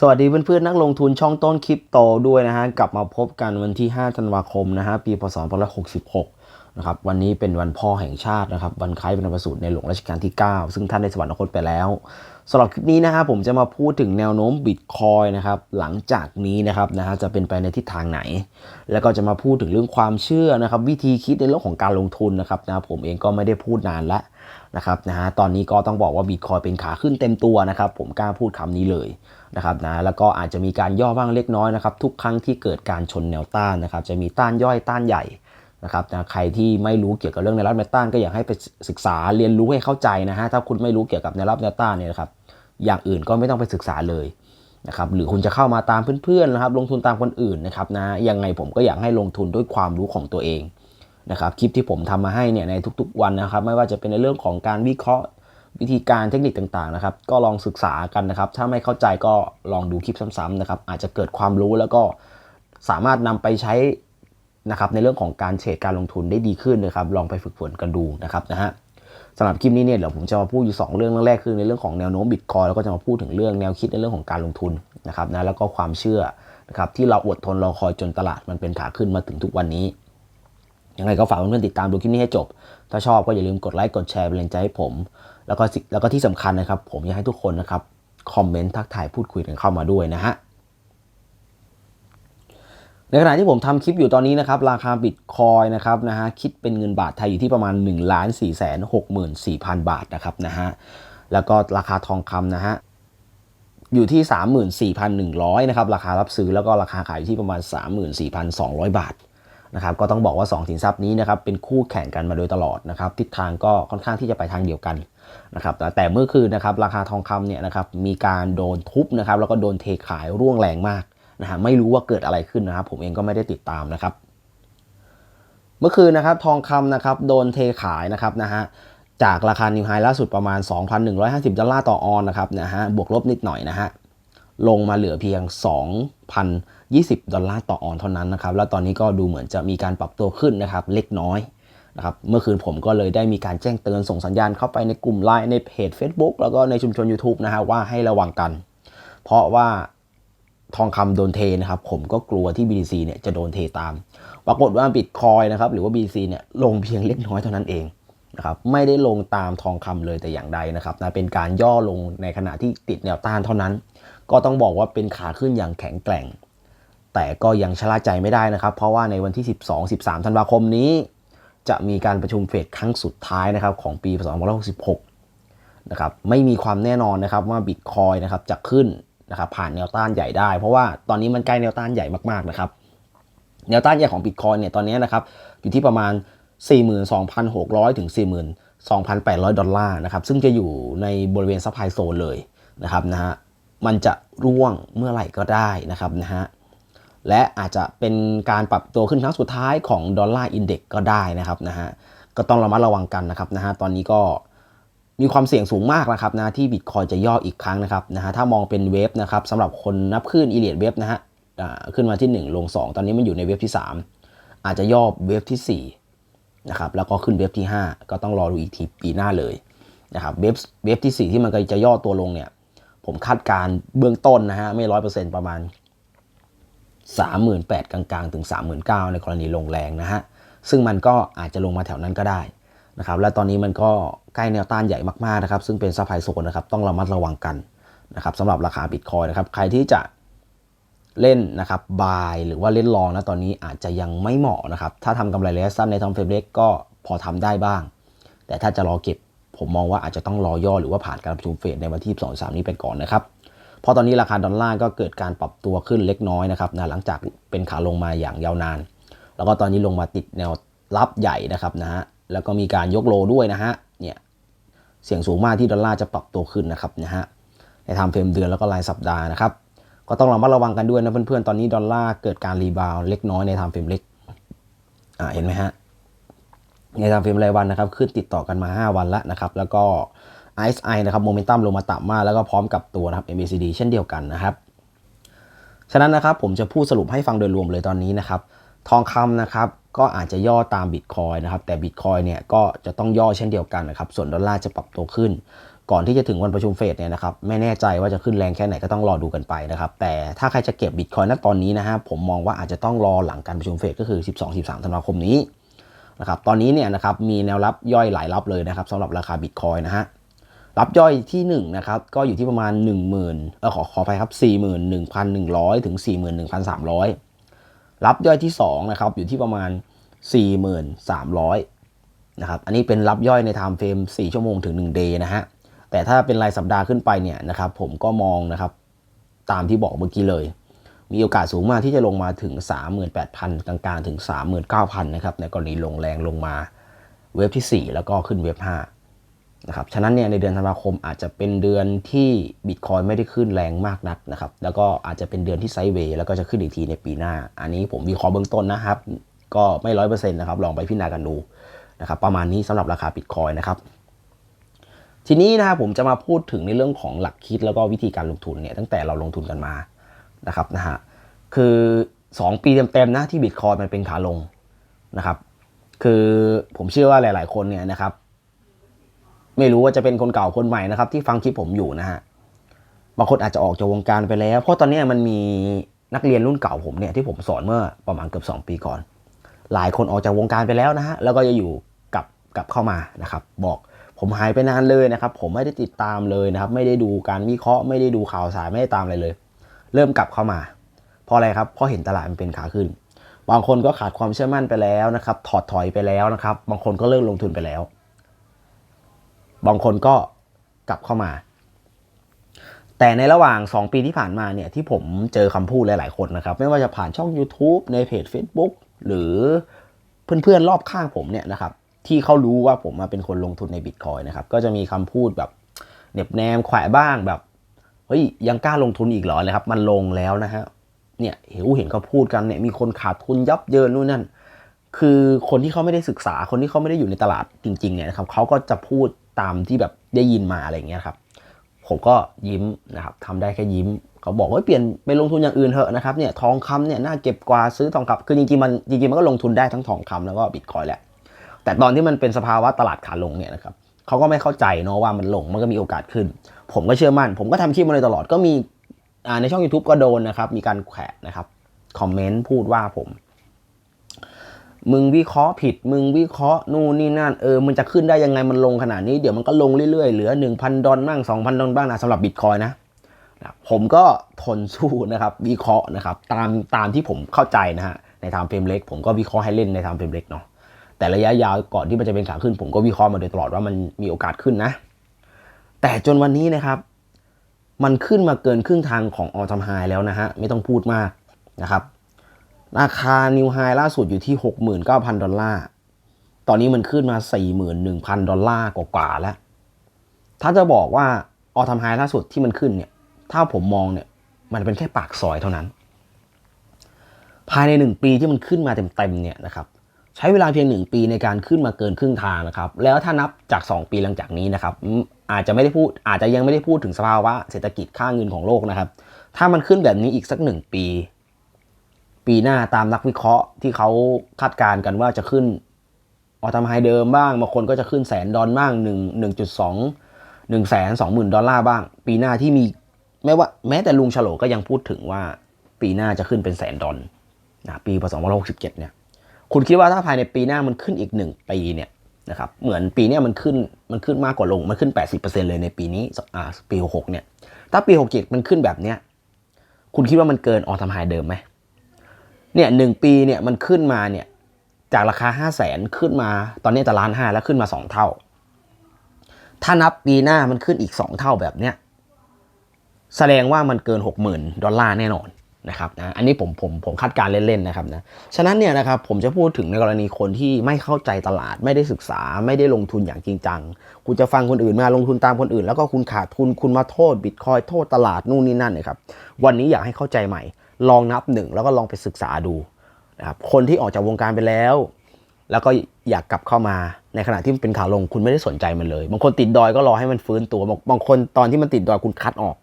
สวัสดีเพื่อนๆนักลงทุนช่องต้นคริปโตด้วยนะฮะกลับมาพบกันวันที่ 5 ธันวาคมนะฮะปีพศ2566นะครับวันนี้เป็นวันพ่อแห่งชาตินะครับวันคล้ายวันประสูติในหลวงรัชกาลที่ 9 ซึ่งท่านได้สวรรคตไปแล้วสำหรับคลิปนี้นะฮะผมจะมาพูดถึงแนวโน้มบิตคอยนะครับหลังจากนี้นะครับนะฮะจะเป็นไปในทิศทางไหน แล้วก็จะมาพูดถึงเรื่องความเชื่อนะครับวิธีคิดในเรื่องของการลงทุนนะครับนะผมเองก็ไม่ได้พูดนานแล้ว นะครับนะฮะตอนนี้ก็ต้องบอกว่าบิตคอยเป็นขาขึ้นเต็มตัวนะครับผมกล้าพูดคำนี้เลยนะครับนะแล้วก็อาจจะมีการย่อบ้างเล็กน้อยนะครับทุกครั้งที่เกิดการชนแนวต้านนะครับจะมีต้านย่อยต้านใหญ่นะครับนะใครที่ไม่รู้เกี่ยวกับเรื่องแนวรับแนวต้านก็อยากให้ไปศึกษาเรียนรู้ให้เข้าใจนะฮะถ้าคุณไม่รู้เกี่ยวกับแนวรับแนวต้านเนี่ยนะครับอย่างอื่นก็ไม่ต้องไปศึกษาเลยนะครับหรือคุณจะเข้ามาตามเพื่อนๆนะครับลงทุนตามคนอื่นนะครับนะยังไงผมก็อยากให้ลงทุนด้วยความรู้ของตัวเอง นะครับคลิปที่ผมทำมาให้เนี่ยในทุกๆวันนะครับ ไม่ว่าจะเป็นในเรื่องของการวิเคราะห์วิธีการเทคนิคต่างๆนะครับ ก็ลองศึกษากันนะครับ ถ้าไม่เข้าใจก็ลองดูคลิปซ้ำๆนะครับ อาจจะเกิดความรู้แล้วก็สามารถนำไปใช้นะครับในเรื่องของการเทรดการลงทุนได้ดีขึ้นนะครับ ลองไปฝึกฝนกันดูนะครับนะฮะสำหรับคลิปนี้เนี่ยเดี๋ยวผมจะมาพูดอยู่ 2 เรื่องเรื่องแรกคือในเรื่องของแนวโน้มบิตคอยแล้วก็จะมาพูดถึงเรื่องแนวคิดในเรื่องของการลงทุนนะครับนะแล้วก็ความเชื่อนะครับที่เราอดทนรอคอยจนตลาดมันเป็นขาขึ้นมาถึงทุกวันนี้ ยังไงก็ฝากเพื่อนๆติดตามดูคลิปนี้ให้จบ ถ้าชอบก็อย่าลืมกดไลค์กดแชร์เป็นแรงใจให้ผม แล้วก็แล้วก็ที่สำคัญนะครับ ผมอยากให้ทุกคนนะครับคอมเมนต์ทักทายพูดคุยกันเข้ามาด้วยนะฮะในขณะที่ผมทำคลิปอยู่ตอนนี้นะครับราคาบิตคอยนะครับนะฮะคิดเป็นเงินบาทไทยอยู่ที่ประมาณ1 4 6 4 4 0 0 0บาทนะครับนะฮะแล้วก็ราคาทองคำนะฮะอยู่ที่ 34,100นะครับราคารับซื้อแล้วก็ราคาขายอยู่ที่ประมาณ 34,200 บาท นะครับก็ต้องบอกว่า 2 สินทรัพย์นี้นะครับเป็นคู่แข่งกันมาโดยตลอดนะครับทิศทางก็ค่อนข้างที่จะไปทางเดียวกันนะครับแต่เมื่อคืนนะครับราคาทองคำเนี่ยนะครับมีการโดนทุบนะครับแล้วก็โดนเทขายร่วงแรงมากนะฮะไม่รู้ว่าเกิดอะไรขึ้นนะครับ ผมเองก็ไม่ได้ติดตามนะครับ เมื่อคืนนะครับทองคำนะครับโดนเทขายนะครับนะฮะจากราคานิวไฮล่าสุดประมาณ 2,150 ดอลลาร์ต่อออนนะครับนะฮะบวกลบนิดหน่อยนะฮะลงมาเหลือเพียง 20 ดอลลาร์ต่อออนเท่านั้นนะครับ แล้วตอนนี้ก็ดูเหมือนจะมีการปรับตัวขึ้นนะครับ เล็กน้อยนะครับ เมื่อคืนผมก็เลยได้มีการแจ้งเตือนส่งสัญญาณเข้าไปในกลุ่มไลน์ในเพจ Facebook แล้วก็ในชุมชน YouTube นะฮะว่าให้ระวังกัน เพราะว่าทองคำโดนเทนะครับ ผมก็กลัวที่ BTC เนี่ยจะโดนเทตาม ปรากฏว่าบิตคอยนะครับหรือว่า BTC เนี่ยลงเพียงเล็กน้อยเท่านั้นเองนะครับไม่ได้ลงตามทองคำเลยแต่อย่างใดนะครับนะเป็นการย่อลงในขณะที่ติดแนวต้านเท่านั้น ก็ต้องบอกว่าเป็นขาขึ้นอย่างแข็งแกร่ง แต่ก็ยังชะล่าใจไม่ได้นะครับ เพราะว่าในวันที่ 12-13 ธันวาคมนี้ จะมีการประชุมเฟดครั้งสุดท้ายนะครับของปี2566นะครับไม่มีความแน่นอนนะครับว่าบิตคอยนะครับจะขึ้นนะครับผ่านแนวต้านใหญ่ได้ เพราะว่าตอนนี้มันใกล้แนวต้านใหญ่มากๆนะครับแนวต้านใหญ่ของบิตคอยเนี่ยตอนนี้นะครับอยู่ที่ประมาณ 42,600 ถึง 42,800 ดอลลาร์นะครับซึ่งจะอยู่ในบริเวณซัพพลายโซนเลยนะครับนะฮะมันจะร่วงเมื่อไหร่ก็ได้นะครับนะฮะ และอาจจะเป็นการปรับตัวขึ้นครั้งสุดท้ายของดอลลาร์อินเด็กก็ได้นะครับนะฮะก็ต้องระมัดระวังกันนะครับนะฮะตอนนี้ก็มีความเสี่ยงสูงมากนะครับนะที่บิตคอยจะย่ออีกครั้งนะครับนะฮะถ้ามองเป็นเวฟนะครับสำหรับคนนับขึ้นอีเลียดเวฟนะฮะขึ้นมาที่ 1 ลง 2 ตอนนี้มันอยู่ในเวฟที่ 3 อาจจะย่อเวฟที่4นะครับแล้วก็ขึ้นเวฟที่ 5 ก็ต้องรอดูอีกทีปีหน้าเลยนะครับเวฟเวฟที่ 4 ที่มันจะย่อตัวลงเนี่ยผมคาดการเบื้องต้นนะฮะไม่ร้อยเปอร์เซ็นต์ประมาณ 38,000 กลางๆ ถึง 39,000 ในกรณีลงแรงนะฮะ ซึ่งมันก็อาจจะลงมาแถวนั้นก็ได้นะครับ และตอนนี้มันก็ใกล้แนวต้านใหญ่มากๆนะครับ ซึ่งเป็นซัพพลายโซนนะครับ ต้องระมัดระวังกันนะครับสำหรับราคาบิตคอยนะครับ ใครที่จะเล่นนะครับบายหรือว่าเล่นลองนะตอนนี้อาจจะยังไม่เหมาะนะครับ ถ้าทำกำไรระยะสั้นในทอมเฟรมเล็กก็พอทำได้บ้าง แต่ถ้าจะรอเก็บผมมองว่าอาจจะต้องรอย่อหรือว่าผ่านการประชุมเฟดในวันที่ 2 3 นี้ไปก่อนนะครับ เพราะตอนนี้ราคาดอลลาร์ก็เกิดการปรับตัวขึ้นเล็กน้อยนะครับนะหลังจากเป็นขาลงมาอย่างยาวนาน แล้วก็ตอนนี้ลงมาติดแนวรับใหญ่นะครับนะฮะแล้วก็มีการยกโลด้วยนะฮะเนี่ยเสี่ยงสูงมากที่ดอลลาร์จะปรับตัวขึ้นนะครับนะฮะในทำเฟรมเดือนแล้วก็รายสัปดาห์นะครับก็ต้องระมัดระวังกันด้วยนะเพื่อนๆ ตอนนี้ดอลลาร์เกิดการรีบาวเล็กน้อยในทำเฟรมเล็ก อ่าเห็นไหมฮะ ในทำเฟรมรายวันนะครับ ขึ้นติดต่อกันมา 5 วันแล้วนะครับ แล้วก็ RSI นะครับโมเมนตัมลงมาต่ำมากแล้วก็พร้อมกับตัวนะครับ MACD เช่นเดียวกันนะครับ ฉะนั้นนะครับผมจะพูดสรุปให้ฟังโดยรวมเลยตอนนี้นะครับทองคำนะครับก็อาจจะย่อตามบิตคอยนะครับแต่บิตคอยเนี่ยก็จะต้องย่อเช่นเดียวกันนะครับส่วนดอลลาร์จะปรับตัวขึ้น ก่อนที่จะถึงวันประชุมเฟดเนี่ยนะครับไม่แน่ใจว่าจะขึ้นแรงแค่ไหนก็ต้องรอดูกันไปนะครับแต่ถ้าใครจะเก็บบิตคอยน์ณตอนนี้นะฮะผมมองว่าอาจจะต้องรอหลังการประชุมเฟดก็คือ 12-13ธันวาคมนี้นะครับตอนนี้เนี่ยนะครับมีแนวรับย่อยหลายรับเลยนะครับสำหรับราคาบิตคอยน์นะฮะ รับย่อยที่ 1 นะครับ ก็อยู่ที่ประมาณ 10,000เออขอขอไปครับ 41,100 ถึง 41,300 รับย่อยที่ 2 นะครับ อยู่ที่ประมาณ 4,300 นะครับ อันนี้เป็นรับย่อยในไทม์เฟรม4 ชั่วโมงถึง1เดย์นะฮะ แต่ถ้าเป็นรายสัปดาห์ขึ้นไปเนี่ยนะครับผมก็มองนะครับ ตามที่บอกเมื่อกี้เลย มีโอกาสสูงมากที่จะลงมาถึง 38,000 กลางๆ ถึง 39,000 นะครับ ในกรณีลงแรงลงมาเวฟที่ 4 แล้วก็ขึ้นเวฟ5 นะครับฉะนั้นเนี่ยในเดือนธันวาคมอาจจะเป็นเดือนที่บิตคอยไม่ได้ขึ้นแรงมากนักนะครับแล้วก็อาจจะเป็นเดือนที่ไซด์เวย์แล้วก็จะขึ้นอีกทีในปีหน้า อันนี้ผมวิเคราะห์เบื้องต้นนะครับ ก็ไม่ร้อยเปอร์เซ็นต์นะครับลองไปพิจารณากันดูนะครับประมาณนี้สำหรับราคาบิตคอยนะครับทีนี้นะครับผมจะมาพูดถึงในเรื่องของหลักคิดแล้วก็วิธีการลงทุนเนี่ยตั้งแต่เราลงทุนกันมานะครับนะฮะคือ 2 ปีเต็มๆนะที่บิตคอยมันเป็นขาลงนะครับคือผมเชื่อว่าหลาย ๆ คนเนี่ยนะครับ ไม่รู้ว่าจะเป็นคนเก่าคนใหม่นะครับที่ฟังคลิปผมอยู่นะฮะบางคนอาจจะออกจากวงการไปแล้ว เพราะตอนนี้มันมีนักเรียนรุ่นเก่าผมเนี่ยที่ผมสอนเมื่อประมาณเกือบ 2 ปีก่อน หลายคนออกจากวงการไปแล้วนะฮะแล้วก็จะอยู่กลับกลับเข้ามานะครับ บอกผมหายไปนานเลยนะครับ ผมไม่ได้ติดตามเลยนะครับ ไม่ได้ดูการวิเคราะห์ไม่ได้ดูข่าวสารไม่ได้ตามอะไรเลย เริ่มกลับเข้ามาเพราะอะไรครับเพราะเห็นตลาดมันเป็นขาขึ้น บางคนก็ขาดความเชื่อมั่นไปแล้วนะครับ ถอดถอยไปแล้วนะครับ บางคนก็เลิกลงทุนไปแล้ว บางคนก็กลับเข้ามา แต่ในระหว่าง 2 ปีที่ผ่านมาเนี่ยที่ผมเจอคำพูดหลาย ๆ คนนะครับ ไม่ว่าจะผ่านช่อง YouTube ในเพจ Facebook หรือเพื่อน ๆ รอบข้างผมเนี่ยนะครับ ที่เขารู้ว่าผมมาเป็นคนลงทุนในบิตคอยนะครับ ก็จะมีคำพูดแบบเหน็บแนมแขวะบ้างแบบเฮ้ยยังกล้าลงทุนอีกเหรอเลยครับ มันลงแล้วนะฮะเนี่ยเห็นเห็นเขาพูดกันเนี่ยมีคนขาดทุนยับเยินนู่นนั่นคือคนที่เขาไม่ได้ศึกษาคนที่เขาไม่ได้อยู่ในตลาดจริงๆเนี่ยนะครับเขาก็จะพูด ตามที่แบบได้ยินมาอะไรเงี้ยครับ ผมก็ยิ้มนะครับทำได้แค่ยิ้มเขาบอกว่าเปลี่ยนไปลงทุนอย่างอื่นเถอะนะครับเนี่ยทองคำเนี่ยน่าเก็บกว่าซื้อทองคำคือจริงๆมันจริงๆมันก็ลงทุนได้ทั้งทองคำแล้วก็บิตคอยแหละแต่ตอนที่มันเป็นสภาวะตลาดขาลงเนี่ยนะครับเขาก็ไม่เข้าใจเนาะว่ามันลงมันก็มีโอกาสขึ้น ผมก็เชื่อมั่น ผมก็ทำคลิปมาโดยตลอดก็มีในช่อง YouTube ก็โดนนะครับมีการแขวะนะครับคอมเมนต์พูดว่าผม มึงวิเคราะห์ผิด มึงวิเคราะห์นู่นนี่นั่นเออมันจะขึ้นได้ยังไงมันลงขนาดนี้เดี๋ยวมันก็ลงเรื่อยๆ เหลือ 1,000 ดอลบ้าง 2,000 ดอลบ้างนะสำหรับบิตคอยนะนะผมก็ทนสู้นะครับ วิเคราะห์นะครับ ตามตามที่ผมเข้าใจนะฮะในทม์เฟรมเล็ก ผมก็วิเคราะห์ให้เล่นในทม์เฟรมเล็กเนาะแต่ระยะยาวก่อนที่มันจะเป็นขาขึ้น ผมก็วิเคราะห์มาโดยตลอดว่ามันมีโอกาสขึ้นนะ แต่จนวันนี้นะครับ มันขึ้นมาเกินครึ่งทางของออท m มไฮแล้วนะฮะไม่ต้องพูดมากนะครับ ราคานิวไฮล่าสุดอยู่ที่ 69,000 ดอลลาร์ ตอนนี้มันขึ้นมา 41,000 ดอลลาร์กว่าๆแล้ว ถ้าจะบอกว่าออท m มไฮล่าสุดที่มันขึ้นเนี่ย ถ้าผมมองเนี่ย มันเป็นแค่ปากซอยเท่านั้น ภายใน 1 ปีที่มันขึ้นมาเต็มๆเนี่ยนะครับ ใช้เวลาเพียง 1 ปีในการขึ้นมาเกินครึ่งทางนะครับ แล้วถ้านับจาก 2 ปีหลังจากนี้นะครับ อาจจะไม่ได้พูด อาจจะยังไม่ได้พูดถึงสภาวะเศรษฐกิจค่าเงินของโลกนะครับ ถ้ามันขึ้นแบบนี้อีกสัก 1 ปี ปีหน้าตามนักวิเคราะห์ที่เขาคาดการณ์กันว่าจะขึ้นออทมไฮเดิมบ้างบางคนก็จะขึ้นแสนดอลบ้างหนึ่งหนึ่งจุดสองหนึ่งแสนสองหมื่นดอลลาร์บ้าง ปีหน้าที่มีแม้ว่าแม้แต่ลุงฉลก็ยังพูดถึงว่าปีหน้าจะขึ้นเป็นแสนดอลนะปีพศ2567เนี่ยคุณคิดว่าถ้าภายในปีหน้ามันขึ้นอีกหนึ่งปีเนี่ยนะครับเหมือนปีเนี้ยมันขึ้นมันขึ้นมากกว่าลงมันขึ้น 80%เลยในปีนี้อ่าปี 66เนี่ยถ้าปี 67 มันขึ้นแบบเนี้ยคุณคิดว่ามันเกินออทมไฮเดิมไหม เนี่ยหนึ่งปีเนี่ยมันขึ้นมาเนี่ยจากราคา 5 0 0แสนขึ้นมา ตอนนี้จะล้านห้าแล้วขึ้นมา 2 เท่า ถ้านับปีหน้ามันขึ้นอีก 2 เท่าแบบเนี้ยแสดงว่ามันเกิน 60,000 ดอลลาร์แน่นอนนะครับนะอันนี้ผมผมผมคาดการเล่นๆนะครับนะฉะนั้นเนี่ยนะครับผมจะพูดถึงในกรณีคนที่ไม่เข้าใจตลาดไม่ได้ศึกษาไม่ได้ลงทุนอย่างจริงจัง คุณจะฟังคนอื่นมาลงทุนตามคนอื่น แล้วก็คุณขาดทุนคุณมาโทษบิตคอยโทษตลาดนู่นนี่นั่นนะครับวันนี้อยากให้เข้าใจใหม่ ลองนับหนึ่งแล้วก็ลองไปศึกษาดูนะครับคนที่ออกจากวงการไปแล้ว แล้วก็อยากกลับเข้ามาในขณะที่มันเป็นขาลงคุณไม่ได้สนใจมันเลย บางคนติดดอยก็รอให้มันฟื้นตัวบางคนตอนที่มันติดดอยคุณคัดออก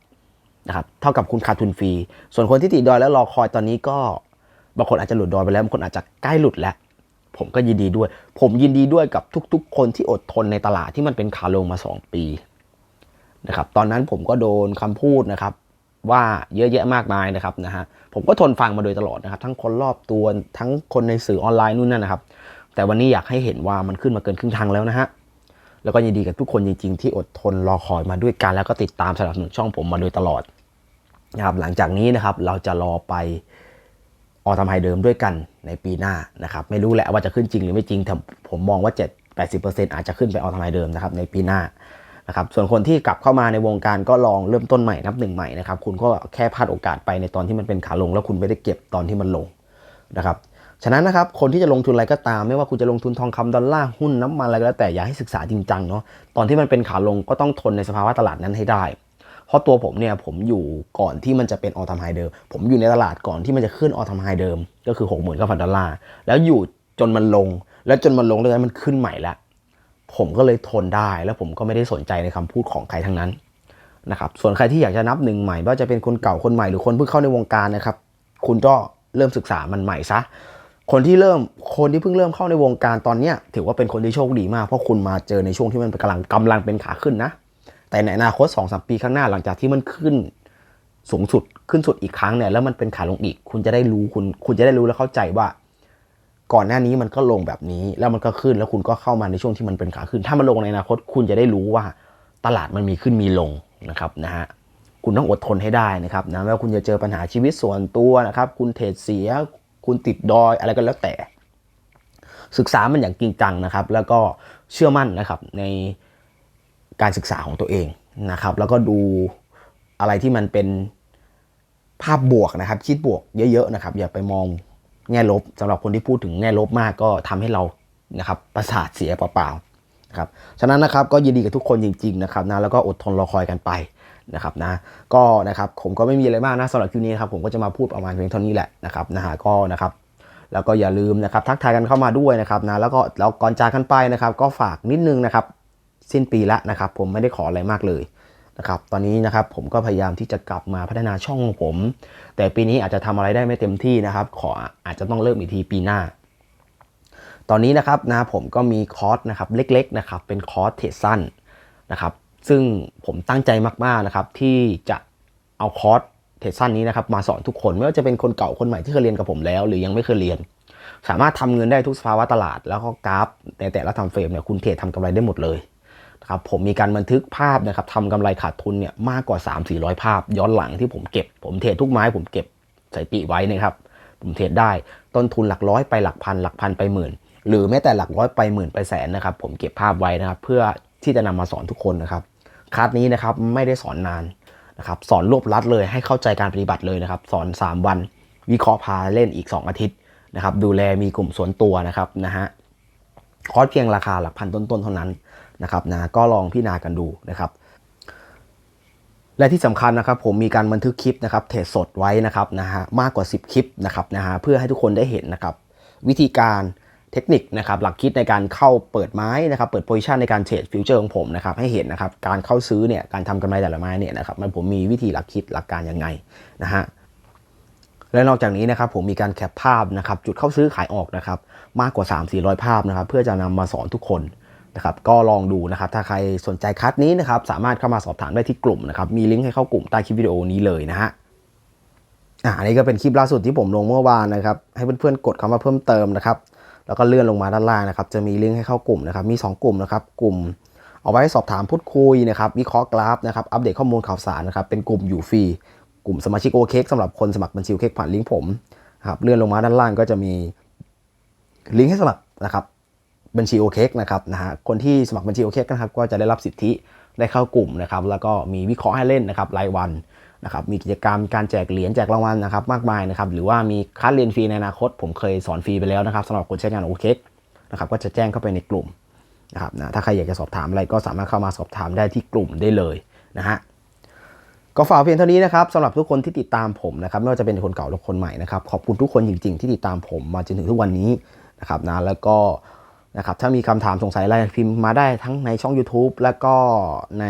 นะครับเท่ากับคุณขาดทุนฟรี ส่วนคนที่ติดดอยแล้วรอคอยตอนนี้ก็บางคนอาจจะหลุดดอยไปแล้วบางคนอาจจะใกล้หลุดแล้วผมก็ยินดีด้วย ผมยินดีด้วยกับทุกๆ คนที่อดทนในตลาดที่มันเป็นขาลงมา 2 ปีนะครับ ตอนนั้นผมก็โดนคำพูดนะครับ ว่าเยอะแยะมากมายนะครับนะฮะผมก็ทนฟังมาโดยตลอดนะครับ ทั้งคนรอบตัวทั้งคนในสื่อออนไลน์นู่นนั่นนะครับ แต่วันนี้อยากให้เห็นว่ามันขึ้นมาเกินครึ่งทางแล้วนะฮะแล้วก็ยินดีกับทุกคนจริง ๆ ที่อดทนรอคอยมาด้วยกัน แล้วก็ติดตามสนับสนุนช่องผมมาโดยตลอดนะครับหลังจากนี้นะครับเราจะรอไปออทำไฮเดิมด้วยกันในปีหน้านะครับไม่รู้แหละว่าจะขึ้นจริงหรือไม่จริงแต่ผมมองว่า 7 80%อาจจะขึ้นไปออทำไฮเดิมนะครับในปีหน้า นะครับส่วนคนที่กลับเข้ามาในวงการก็ลองเริ่มต้นใหม่นับหนึ่งใหม่นะครับคุณก็แค่พลาดโอกาสไปในตอนที่มันเป็นขาลง แล้วคุณไม่ได้เก็บตอนที่มันลงนะครับฉะนั้นนะครับคนที่จะลงทุนอะไรก็ตาม ไม่ว่าคุณจะลงทุนทองคำดอลลาร์หุ้นน้ำมันอะไรก็แล้วแต่อย่าให้ศึกษาจริงจังเนาะตอนที่มันเป็นขาลงก็ต้องทนในสภาวะตลาดนั้นให้ได้ เพราะตัวผมเนี่ยผมอยู่ก่อนที่มันจะเป็นออทามไฮเดิม ผมอยู่ในตลาดก่อนที่มันจะขึ้นออทามไฮเดิม ก็คือ6 9 0 0 0ดอลลาร์แล้วอยู่จนมันลง แล้วจนมันลงแล้วมันขึ้นใหม่แล้ว ผมก็เลยทนได้ แล้วผมก็ไม่ได้สนใจในคำพูดของใครทั้งนั้นนะครับ ส่วนใครที่อยากจะนับหนึ่งใหม่ไม่ว่าจะเป็นคนเก่าคนใหม่หรือคนเพิ่งเข้าในวงการนะครับ คุณก็เริ่มศึกษามันใหม่ซะ คนที่เริ่มคนที่เพิ่งเริ่มเข้าในวงการตอนเนี้ยถือว่าเป็นคนที่โชคดีมากเพราะคุณมาเจอในช่วงที่มันกำลังกำลังเป็นขาขึ้นนะ แต่ในอนาคต2อสปีข้างหน้าหลังจากที่มันขึ้นสูงสุดขึ้นสุดอีกครั้งเนี่ยแล้วมันเป็นขาลงอีก คุณจะได้รู้คุณคุณจะได้รู้และเข้าใจว่า ก่อนหน้านี้มันก็ลงแบบนี้ แล้วมันก็ขึ้นแล้วคุณก็เข้ามาในช่วงที่มันเป็นขาขึ้น ถ้ามันลงในอนาคตคุณจะได้รู้ว่าตลาดมันมีขึ้นมีลงนะครับนะฮะคุณต้องอดทนให้ได้นะครับนะไม่ว่าคุณจะเจอปัญหาชีวิตส่วนตัวนะครับ คุณเทรดเสีย คุณติดดอยอะไรก็แล้วแต่ ศึกษามันอย่างจริงจังนะครับ แล้วก็เชื่อมั่นนะครับในการศึกษาของตัวเองนะครับ แล้วก็ดูอะไรที่มันเป็นภาพบวกนะครับ คิดบวกเยอะๆนะครับ อย่าไปมอง แง่ลบสำหรับคนที่พูดถึงแง่ลบมากก็ทำให้เรานะครับประสาทเสียเปล่าๆครับฉะนั้นนะครับก็ยินดีกับทุกคนจริงๆนะครับนะแล้วก็อดทนรอคอยกันไปนะครับนะก็นะครับผมก็ไม่มีอะไรมากนะสำหรับคลิปนี้ครับผมก็จะมาพูดประมาณเพียงเท่านี้แหละนะครับนะฮะก็นะครับแล้วก็อย่าลืมนะครับทักทายกันเข้ามาด้วยนะครับนะแล้วก็แล้วก่อนจากกันไปนะครับ ก็ฝากนิดนึงนะครับ สิ้นปีแล้วนะครับ ผมไม่ได้ขออะไรมากเลย นะครับตอนนี้นะครับผมก็พยายามที่จะกลับมาพัฒนาช่องของผม แต่ปีนี้อาจจะทำอะไรได้ไม่เต็มที่นะครับ ขออาจจะต้องเริ่มอีกทีปีหน้า ตอนนี้นะครับนะผมก็มีคอร์สนะครับเล็กๆนะครับเป็นคอร์สเทรดสั้นนะครับซึ่งผมตั้งใจมากๆนะครับที่จะเอาคอร์สเทรดสั้นนี้นะครับมาสอนทุกคนไม่ว่าจะเป็นคนเก่าคนใหม่ที่เคยเรียนกับผมแล้ว หรือยังไม่เคยเรียน สามารถทำเงินได้ทุกสภาวะตลาด แล้วก็กราฟในแต่ละทำเฟรมเนี่ยคุณเทรดทำกำไรได้หมดเลย ครับผมมีการบันทึกภาพนะครับทำกำไรขาดทุนเนี่ยมากกว่า 3 4 0 0 ภาพ ย้อนหลังที่ผมเก็บ ผมเทรดทุกไม้ผมเก็บสถิติไว้นะครับ ผมเทรดได้ต้นทุนหลักร้อยไปหลักพันหลักพันไปหมื่น หรือแม้แต่หลักร้อยไปหมื่นไปแสนนะครับ ผมเก็บภาพไว้นะครับ เพื่อที่จะนำมาสอนทุกคนนะครับคลาสนี้นะครับไม่ได้สอนนานนะครับสอนรวบลัดเลยให้เข้าใจการปฏิบัติเลยนะครับ สอน 3 วัน วิเคราะห์พาเล่นอีก 2 อาทิตย์นะครับ ดูแลมีกลุ่มสวนตัวนะครับนะฮะคอร์สเพียงราคาหลักพันต้นๆเท่านั้น นะครับนะก็ลองพิจารณากันดูนะครับ และที่สำคัญนะครับผมมีการบันทึกคลิปนะครับเทรดสดไว้นะครับนะฮะมากกว่า 10 คลิปนะครับนะฮะเพื่อให้ทุกคนได้เห็นนะครับวิธีการเทคนิคนะครับหลักคิดในการเข้าเปิดไม้นะครับเปิดโพซิชันในการเทรดฟิวเจอร์ของผมนะครับให้เห็นนะครับการเข้าซื้อเนี่ยการทำกำไรแต่ละไม้เนี่ยนะครับมันผมมีวิธีหลักคิดหลักการยังไงนะฮะและนอกจากนี้นะครับผมมีการแคปภาพนะครับจุดเข้าซื้อขายออกนะครับมากกว่า 3 4 0 0 ภาพนะครับเพื่อจะนำมาสอนทุกคน นะครับก็ลองดูนะครับถ้าใครสนใจคัดนี้นะครับสามารถเข้ามาสอบถามได้ที่กลุ่มนะครับมีลิงก์ให้เข้ากลุ่มใต้คลิปวิดีโอนี้เลยนะฮะอ่าอันนี้ก็เป็นคลิปล่าสุดที่ผมลงเมื่อวานนะครับให้เพื่อนๆกดคำว่าเพิ่มเติมนะครับแล้วก็เลื่อนลงมาด้านล่างนะครับจะมีลิงก์ให้เข้ากลุ่มนะครับมี 2 กลุ่มนะครับกลุ่มเอาไว้สอบถามพูดคุยนะครับวิเคราะห์กราฟนะครับอัปเดตข้อมูลข่าวสารนะครับเป็นกลุ่มอยู่ฟรีกลุ่มสมาชิกโอเคสำหรับคนสมัครบัญชีโอเคผ่านลิงก์ผมครับเลื่อนลงมาด้านล่างก็จะมีลิงก์ให้สมัครนะครับ บัญชีโอเคนะครับนะฮะคนที่สมัครบัญชีโอเคนะครับก็จะได้รับสิทธิได้เข้ากลุ่มนะครับแล้วก็มีวิเคราะห์ให้เล่นนะครับรายวันนะครับมีกิจกรรมการแจกเหรียญแจกรางวัลนะครับมากมายนะครับหรือว่ามีคัสเรียนฟรีในอนาคต ผมเคยสอนฟรีไปแล้วนะครับสำหรับคนใช้งานโอเคนะครับก็จะแจ้งเข้าไปในกลุ่มนะครับนะถ้าใครอยากจะสอบถามอะไรก็สามารถเข้ามาสอบถามได้ที่กลุ่มได้เลยนะฮะก็ฝากเพียงเท่านี้นะครับสำหรับทุกคนที่ติดตามผมนะครับไม่ว่าจะเป็นคนเก่าหรือคนใหม่นะครับขอบคุณทุกคนจริง ๆ ที่ติดตามผมมาจนถึงทุกวันนี้นะครับนะแล้วก็ นะครับถ้ามีคำถามสงสัยอะไรพิมพ์มาได้ทั้งในช่อง YouTube แล้วก็ใน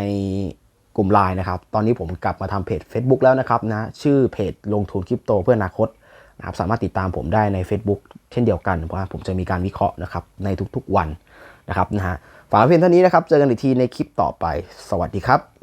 กลุ่มไลน์นะครับ ตอนนี้ผมกลับมาทำเพจ Facebook แล้วนะครับนะชื่อเพจลงทุนคริปโตเพื่ออนาคตนะครับสามารถติดตามผมได้ใน Facebook เช่นเดียวกันเพราะว่าผมจะมีการวิเคราะห์นะครับในทุกๆวันนะครับนะฮะฝากเพียงเท่านี้นะครับ เจอกันอีกทีในคลิปต่อไป สวัสดีครับ